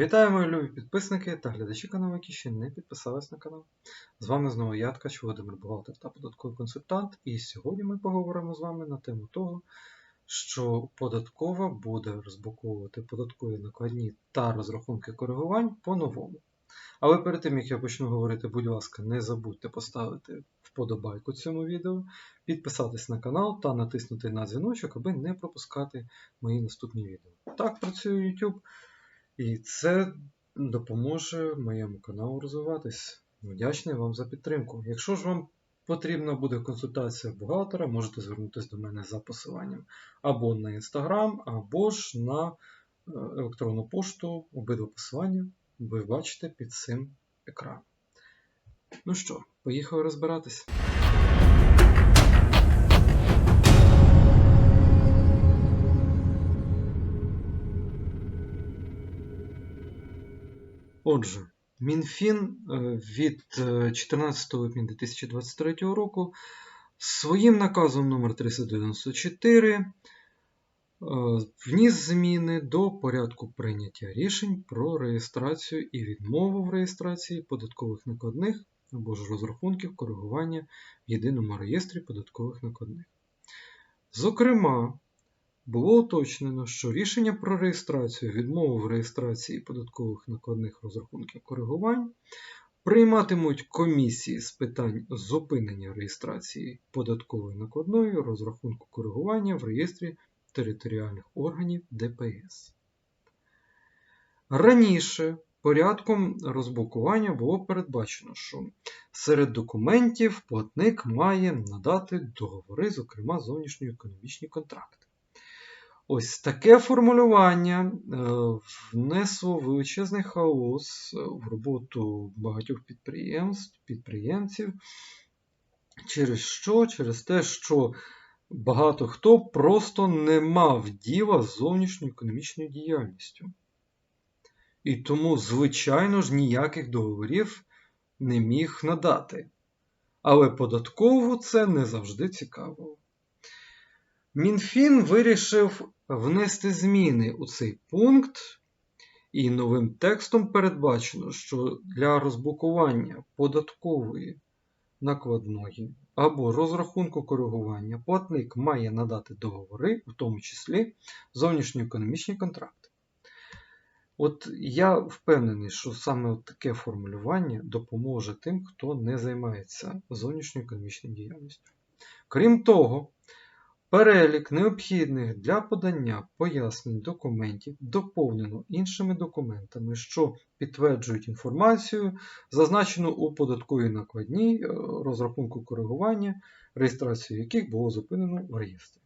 Вітаю, мої любі підписники та глядачі каналу, які ще не підписались на канал. З вами знову я, Ткач, Володимир Бухгалтер та податковий консультант. І сьогодні ми поговоримо з вами на тему того, що податкова буде розблоковувати податкові накладні та розрахунки коригувань по-новому. Але перед тим, як я почну говорити, будь ласка, не забудьте поставити вподобайку цьому відео, підписатись на канал та натиснути на дзвіночок, аби не пропускати мої наступні відео. Так працює YouTube. І це допоможе моєму каналу розвиватись. Вдячний вам за підтримку. Якщо ж вам потрібна буде консультація бухгалтера, можете звернутися до мене за посиланням або на Instagram, або ж на е, електронну пошту, обидва посилання ви бачите під цим екраном. Ну що, поїхали розбиратись. Отже, Мінфін е, від е, 14 липня 2023 року своїм наказом номер 394 е, вніс зміни до порядку прийняття рішень про реєстрацію і відмову в реєстрації податкових накладних або ж розрахунків коригування в єдиному реєстрі податкових накладних. Зокрема, було уточнено, що рішення про реєстрацію відмову в реєстрації податкових накладних розрахунків коригувань прийматимуть комісії з питань зупинення реєстрації податкової накладної розрахунку коригування в реєстрі територіальних органів ДПС. Раніше порядком розблокування було передбачено, що серед документів платник має надати договори, зокрема зовнішньоекономічні контракти. Ось таке формулювання е, внесло величезний хаос в роботу багатьох підприємств, підприємців. Через що? Через те, що багато хто просто не мав діла з зовнішньою економічною діяльністю. І тому, звичайно ж, ніяких договорів не міг надати. Але податково це не завжди цікаво. Мінфін вирішив внести зміни у цей пункт, і новим текстом передбачено, що для розблокування податкової накладної або розрахунку коригування платник має надати договори, в тому числі зовнішньоекономічні контракти. От я впевнений, що саме таке формулювання допоможе тим, хто не займається зовнішньоекономічною діяльністю. Крім того, Перелік необхідних для подання пояснень документів доповнено іншими документами, що підтверджують інформацію, зазначену у податковій накладній розрахунку коригування, реєстрацію яких було зупинено в реєстрі.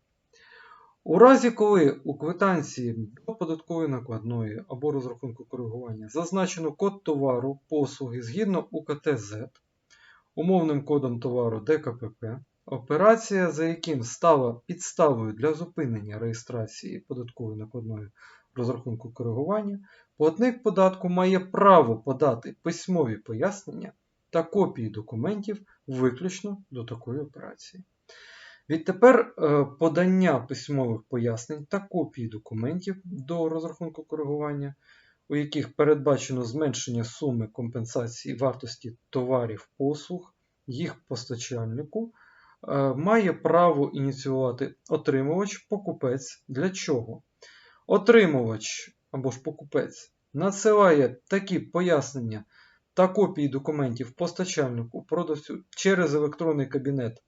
У разі, коли у квитанції до податкової накладної або розрахунку коригування зазначено код товару послуги згідно УКТЗ, умовним кодом товару ДКПП, Операція, за яким стала підставою для зупинення реєстрації податкової накладної розрахунку коригування, платник податку має право подати письмові пояснення та копії документів виключно до такої операції. Відтепер е, подання письмових пояснень та копії документів до розрахунку коригування, у яких передбачено зменшення суми компенсації вартості товарів послуг їх постачальнику. Е, має право ініціювати отримувач-покупець. Для чого? Отримувач або ж покупець надсилає такі пояснення та копії документів постачальнику продавцю через електронний кабінет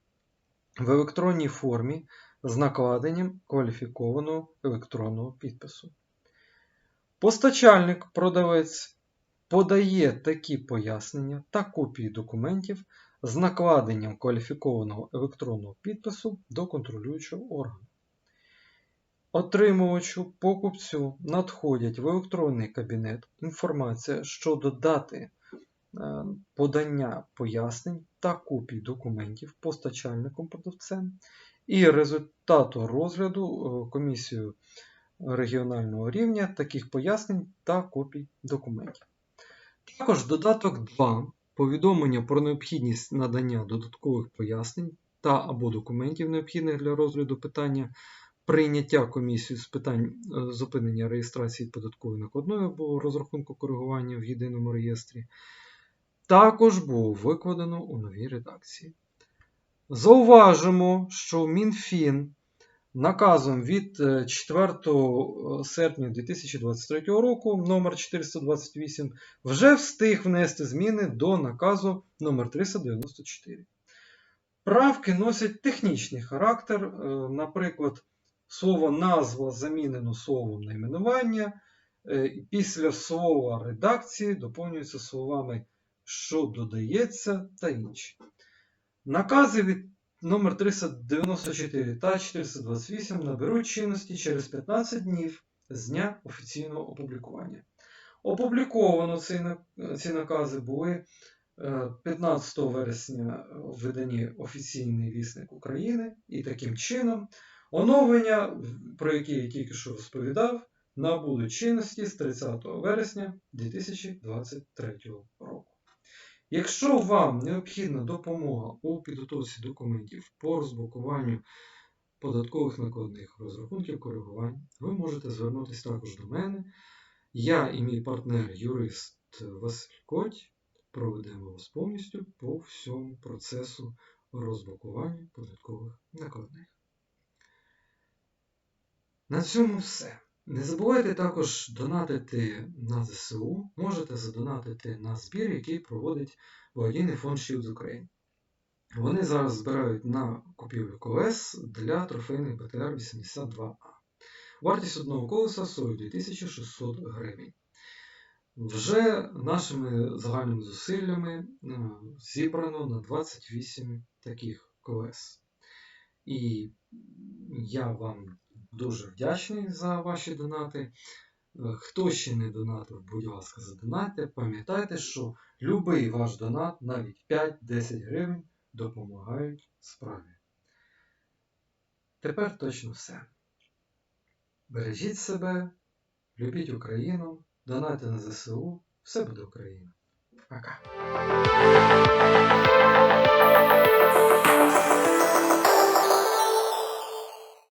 в електронній формі з накладенням кваліфікованого електронного підпису. Постачальник продавець подає такі пояснення та копії документів з накладенням кваліфікованого електронного підпису до контролюючого органу. Отримувачу покупцю надходять в електронний кабінет інформація щодо дати е, подання пояснень та копій документів постачальником продавцем і результату розгляду е, комісією регіонального рівня таких пояснень та копій документів. Також додаток 2 повідомлення про необхідність надання додаткових пояснень та або документів, необхідних для розгляду питання прийняття комісією з питань е, зупинення реєстрації податкової накладної або розрахунку коригування в єдиному реєстрі, також було викладено у новій редакції. Зауважимо, що Мінфін наказом від е, 4 серпня 2023 року номер 428 вже встиг внести зміни до наказу номер 394. Правки носять технічний характер, е, наприклад, слово назва замінено словом найменування, е, після слова редакції доповнюється словами що додається та інші. Накази від номер 394 та 428 наберуть чинності через 15 днів з дня офіційного опублікування. Опубліковано ці, ці накази були е, 15 вересня в виданні Офіційний вісник України, і таким чином оновлення, про які я тільки що розповідав, набули чинності з 30 вересня 2023 року. Якщо вам необхідна допомога у підготовці документів по розблокуванню податкових накладних розрахунків коригувань, ви можете звернутися також до мене. Я і мій партнер, юрист Василь Коть, проведемо вас повністю по всьому процесу розблокування податкових накладних. На цьому все. Не забувайте також донатити на ЗСУ. Можете задонатити на збір, який проводить благодійний фонд Shield Ukraine. Вони зараз збирають на купівлю колес для трофейних БТР-82А. Вартість одного колеса 42 600 гривень. Вже нашими загальними зусиллями е, зібрано на 28 таких колес. І я вам дуже вдячний за ваші донати. Е, Хто ще не донатив, будь ласка, задонатьте. Пам'ятайте, що будь-який ваш донат, навіть 5-10 гривень, допомагають справі. Тепер точно все. Бережіть себе, любіть Україну, донайте на ЗСУ, все буде Україна. Пока.